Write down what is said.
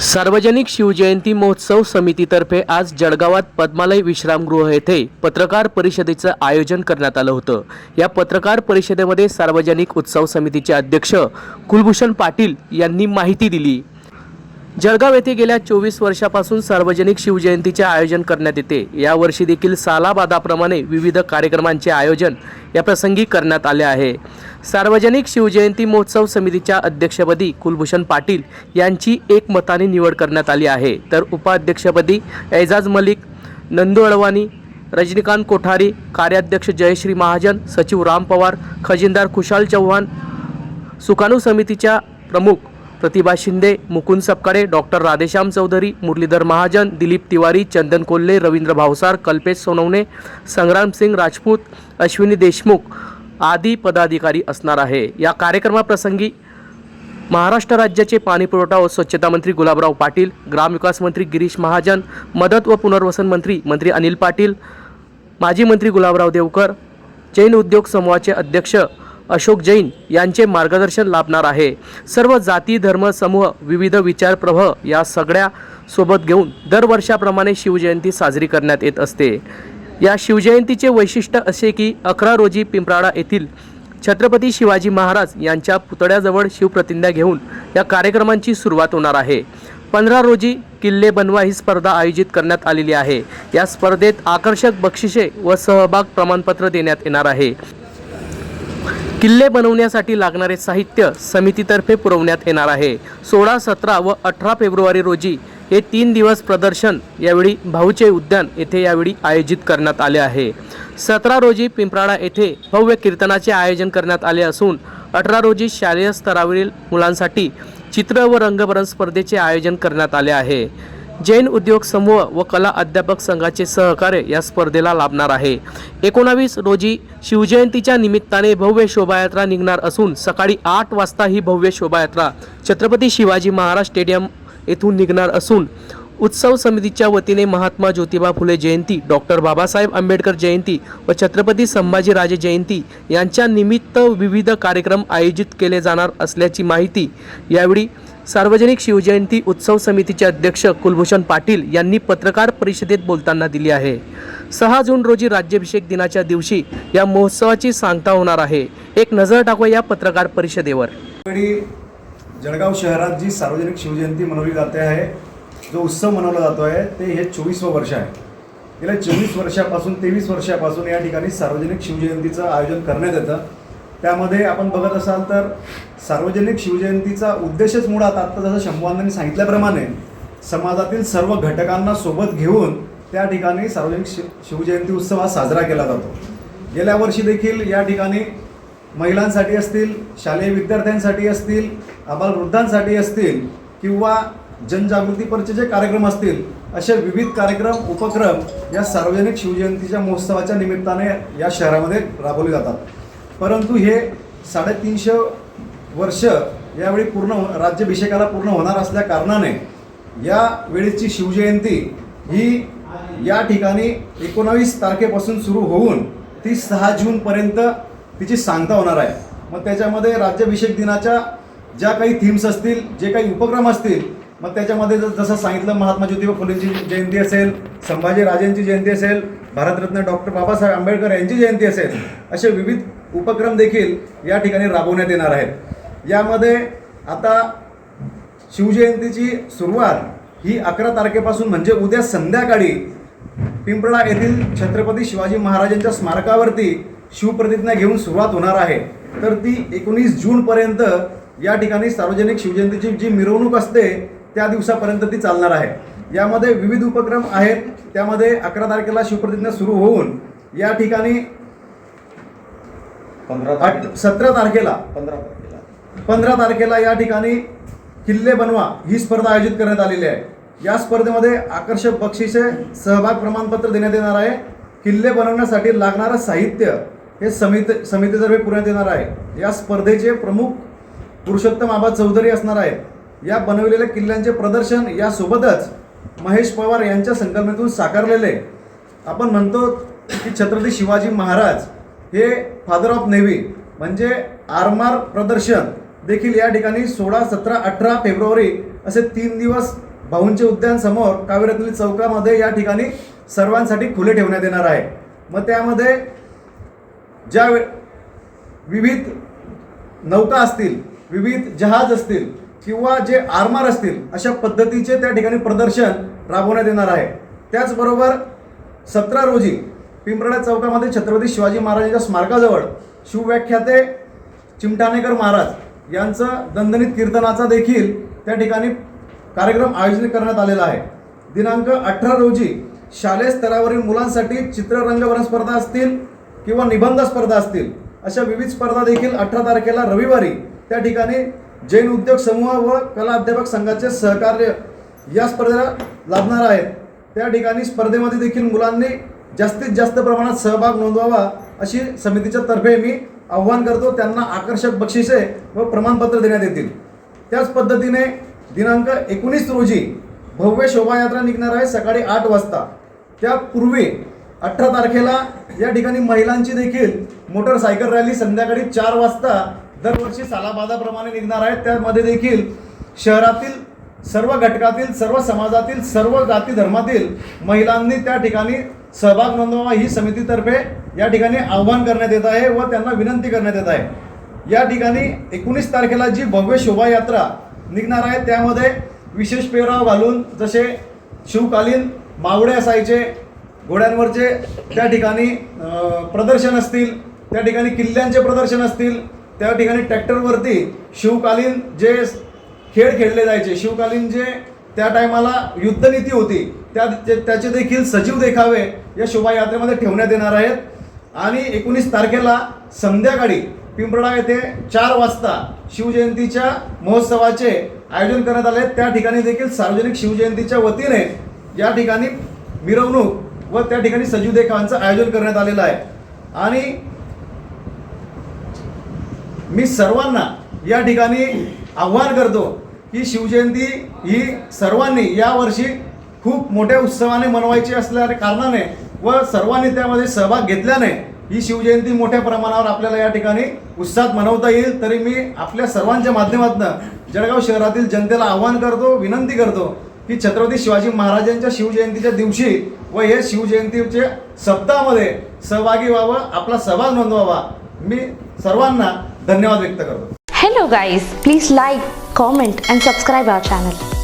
सार्वजनिक शिवजयंती महोत्सव समितीतर्फे आज जळगावात पद्मालय विश्रामगृह येथे पत्रकार परिषदेचं आयोजन करण्यात आलं होतं. या पत्रकार परिषदेमध्ये सार्वजनिक उत्सव समितीचे अध्यक्ष कुलभूषण पाटील यांनी माहिती दिली. जळगाव येथे गेल्या चोवीस वर्षापासून सार्वजनिक शिवजयंतीचे आयोजन करण्यात येते. यावर्षी देखील सालाबादाप्रमाणे विविध कार्यक्रमांचे आयोजन या प्रसंगी करण्यात आले आहे. सार्वजनिक शिवजयंती महोत्सव समितीच्या अध्यक्षपदी कुलभूषण पाटील यांची एकमताने निवड करण्यात आली आहे. तर उपाध्यक्षपदी एजाज मलिक नंदू अडवाणी रजनीकांत कोठारी कार्याध्यक्ष जयश्री महाजन सचिव राम पवार खजिनदार खुशाल चव्हाण सुकाणू समितीच्या प्रमुख प्रतिभा शिंदे मुकुंद सपकाळे डॉक्टर राधेश्याम चौधरी मुरलीधर महाजन दिलीप तिवारी चंदन कोल्हे रवींद्र भावसार कल्पेश सोनवणे संग्रामसिंग राजपूत अश्विनी देशमुख आदी पदाधिकारी असणार आहे. या कार्यक्रमाप्रसंगी महाराष्ट्र राज्याचे पाणीपुरवठा व स्वच्छता मंत्री गुलाबराव पाटील ग्रामविकास मंत्री गिरीश महाजन मदत व पुनर्वसन मंत्री मंत्री अनिल पाटील माजी मंत्री गुलाबराव देवकर जैन उद्योग समूहाचे अध्यक्ष अशोक जैन यांचे मार्गदर्शन लाभणार आहे. सर्व जाती धर्म समूह विविध विचारप्रवाह या सगळ्या सोबत घेऊन दरवर्षाप्रमाणे शिवजयंती साजरी करण्यात येत असते. या शिवजयंतीचे वैशिष्ट्य असे की अकरा रोजी पिंपराडा येथील छत्रपती शिवाजी महाराज यांच्या पुतळ्याजवळ शिवप्रतिज्ञा घेऊन या कार्यक्रमांची सुरुवात होणार आहे. पंधरा रोजी किल्ले बनवा ही स्पर्धा आयोजित करण्यात आलेली आहे. या स्पर्धेत आकर्षक बक्षिसे व सहभाग प्रमाणपत्र देण्यात येणार आहे. किल्ले बनवण्यासाठी लागणारे साहित्य समितीतर्फे पुरवण्यात येणार आहे. सोळा सतरा व अठरा फेब्रुवारी रोजी हे तीन दिवस प्रदर्शन यावेळी भाऊचे उद्यान येथे यावेळी आयोजित करण्यात आले आहे. सतरा रोजी पिंपराळा येथे भव्य कीर्तनाचे आयोजन करण्यात आले असून अठरा रोजी शालेय स्तरावरील मुलांसाठी चित्र व रंगभरण स्पर्धेचे आयोजन करण्यात आले आहे. जैन उद्योग समूह व कला अध्यापक संघाचे सहकार्य या स्पर्धेला लाभणार आहे. एकोणावीस रोजी शिवजयंतीच्या निमित्ताने भव्य शोभायात्रा निघणार असून सकाळी आठ वाजता ही भव्य शोभायात्रा छत्रपती शिवाजी महाराज स्टेडियम येथून निघणार असून उत्सव समितीच्या वतीने महात्मा ज्योतिबा फुले जयंती डॉक्टर बाबासाहेब आंबेडकर जयंती व छत्रपती संभाजीराजे जयंती यांच्या निमित्त विविध कार्यक्रम आयोजित केले जाणार असल्याची माहिती यावेळी सार्वजनिक शिवजयंती उत्सव समितीचे अध्यक्ष कुलभूषण पाटील यांनी पत्रकार परिषदेत बोलताना दिली आहे. सहा जून रोजी राज्याभिषेक दिनाच्या दिवशी या महोत्सवाची सांगता होणार आहे. एक नजर टाकूया या पत्रकार परिषदेवर. जळगाव शहरात जी सार्वजनिक शिवजयंती मनवली जाते आहे जो उत्सव मनवला जातो आहे ते हे चोवीसवं वर्ष आहे. गेल्या चोवीस वर्षापासून तेवीस वर्षापासून या ठिकाणी सार्वजनिक शिवजयंतीचं आयोजन करण्यात येतं. त्यामध्ये आपण बघत असाल तर सार्वजनिक शिवजयंतीचा उद्देशच मुळात आत्ता जसं शंभूवांनी सांगितल्याप्रमाणे समाजातील सर्व घटकांना सोबत घेऊन त्या ठिकाणी सार्वजनिक शिव शिवजयंती उत्सव हा साजरा केला जातो. गेल्या वर्षी देखील या ठिकाणी महिलांसाठी असतील शालेय विद्यार्थ्यांसाठी असतील आबालवृद्धांसाठी असतील किंवा जनजागृतीपरचे जे कार्यक्रम असतील असे विविध कार्यक्रम उपक्रम या सार्वजनिक शिवजयंतीच्या महोत्सवाच्या निमित्ताने या शहरामध्ये राबवले जातात. परंतु हे साडेतीनशे वर्ष यावेळी पूर्ण हो-, राज्याभिषेकाला पूर्ण होणार असल्या कारणाने या वेळेची शिवजयंती ही या ठिकाणी एकोणावीस तारखेपासून सुरू होऊन ती सहा जूनपर्यंत तिची सांगता होणार आहे. मग त्याच्यामध्ये राज्याभिषेक दिनाच्या ज्या काही थीम्स असतील जे काही उपक्रम असतील मग त्याच्यामध्ये जर जसं सांगितलं महात्मा ज्योतिबा फुलेंची जयंती असेल संभाजी राजेंची जयंती असेल भारतरत्न डॉक्टर बाबासाहेब आंबेडकर यांची जयंती असेल असे विविध उपक्रम देखील या ठिकाणी राबवण्यात येणार आहेत. यामध्ये आता शिवजयंतीची सुरुवात ही अकरा तारखेपासून म्हणजे उद्या संध्याकाळी पिंपळा येथील छत्रपती शिवाजी महाराजांच्या स्मारकावरती शिवप्रतिज्ञा घेऊन सुरुवात होणार आहे. तर ती एकोणीस जूनपर्यंत या ठिकाणी सार्वजनिक शिवजयंतीची जी मिरवणूक असते त्या दिवसापर्यंत ती चालणार आहे. यामध्ये विविध उपक्रम आहेत. त्यामध्ये अकरा तारखेला शिवप्रतिज्ञा सुरू होऊन या ठिकाणी पंधरा सतरा तारखेला पंधरा तारखेला. पंधरा तारखेला या ठिकाणी किल्ले बनवा ही स्पर्धा आयोजित करण्यात आलेली आहे. या स्पर्धेमध्ये आकर्षक बक्षिसे सहभाग प्रमाणपत्र देण्यात येणार आहे. किल्ले बनवण्यासाठी लागणारं साहित्य हे समिती समितीतर्फे पुण्यात येणार आहे. या स्पर्धेचे प्रमुख पुरुषोत्तम आबा चौधरी असणार आहेत. या बनवलेल्या किल्ल्यांचे प्रदर्शन यासोबतच महेश पवार यांच्या संकल्पनेतून साकारलेले. आपण म्हणतो की छत्रपती शिवाजी महाराज हे फादर ऑफ नेव्ही म्हणजे आरमार प्रदर्शन देखील या ठिकाणी सोळा सतरा अठरा फेब्रुवारी असे तीन दिवस भाऊंचे उद्यानसमोर कावेरत्नी चौकामध्ये या ठिकाणी सर्वांसाठी खुले ठेवण्यात येणार आहे. मग त्यामध्ये ज्या वे- विविध नौका असतील विविध जहाज असतील किंवा जे आरमार असतील अशा पद्धतीचे त्या ठिकाणी प्रदर्शन राबवण्यात येणार आहे. त्याचबरोबर सतरा रोजी पिंपळा चौकामध्ये छत्रपती शिवाजी महाराजांच्या स्मारकाजवळ शिवव्याख्याते चिमटाणेकर महाराज यांचं दणदणीत कीर्तनाचा देखील त्या ठिकाणी कार्यक्रम आयोजित करण्यात आलेला आहे. दिनांक अठरा रोजी शालेय स्तरावरील मुलांसाठी चित्ररंगवरण स्पर्धा असतील किंवा निबंध स्पर्धा असतील अशा विविध स्पर्धा देखील अठरा तारखेला रविवारी त्या ठिकाणी जैन उद्योग समूह व कला अध्यापक संघाचे सहकार्य या स्पर्धेला लाभणार आहेत. त्या ठिकाणी स्पर्धेमध्ये देखील मुलांनी जास्तीत जास्त प्रमाणात सहभाग नोंदवावा अशी समितीच्या तर्फे मी आव्हान करतो. त्यांना आकर्षक बक्षिसे व प्रमाणपत्र देण्यात येतील. त्याच पद्धतीने दिनांक एकोणीस रोजी भव्य शोभायात्रा निघणार आहे सकाळी आठ वाजता. त्यापूर्वी अठरा तारखेला या ठिकाणी महिलांची देखील मोटरसायकल रॅली संध्याकाळी चार वाजता दरवर्षी सालाबादाप्रमाणे निघणार आहेत. त्यामध्ये देखील शहरातील सर्व घटकातील सर्व समाजातील सर्व जाती धर्मातील महिलांनी त्या ठिकाणी सहभाग नोंदवावा. ही समितीतर्फे या ठिकाणी आव्हान करण्यात येत आहे व त्यांना विनंती करण्यात येत आहे. या ठिकाणी एकोणीस तारखेला जी भव्य शोभायात्रा निघणार आहे त्यामध्ये विशेष पेहराव घालून जसे शिवकालीन मावळे असायचे घोड्यांवरचे त्या ठिकाणी प्रदर्शन असतील त्या ठिकाणी किल्ल्यांचे प्रदर्शन असतील त्या ठिकाणी ट्रॅक्टरवरती शिवकालीन जे खेळ खेळले जायचे शिवकालीन जे त्या टायमाला युद्धनीती होती त्या ते- त्याचे देखील सजीव देखावे या शोभायात्रेमध्ये ठेवण्यात येणार आहेत. आणि एकोणीस तारखेला संध्याकाळी पिंपळा येथे चार वाजता शिवजयंतीच्या महोत्सवाचे आयोजन करण्यात आले. त्या ठिकाणी देखील सार्वजनिक शिवजयंतीच्या वतीने या ठिकाणी मिरवणूक व त्या ठिकाणी सजीव देखावांचं आयोजन करण्यात आलेलं आहे. आणि मी सर्वांना या ठिकाणी आव्हान करतो की शिवजयंती ही सर्वांनी यावर्षी खूप मोठ्या उत्सवाने मनवायची असल्या कारणाने व सर्वांनी त्यामध्ये सहभाग घेतल्याने ही शिवजयंती मोठ्या प्रमाणावर आपल्याला या ठिकाणी उत्साहात मनवता येईल. तरी मी आपल्या सर्वांच्या माध्यमातून जळगाव शहरातील जनतेला आव्हान करतो विनंती करतो की छत्रपती शिवाजी महाराजांच्या शिवजयंतीच्या दिवशी व हे शिवजयंतीचे सप्ताहामध्ये सहभागी व्हावं आपला सहभाग नोंदवावा. मी सर्वांना धन्यवाद व्यक्त करतो Hello guys, please like, comment and subscribe our channel.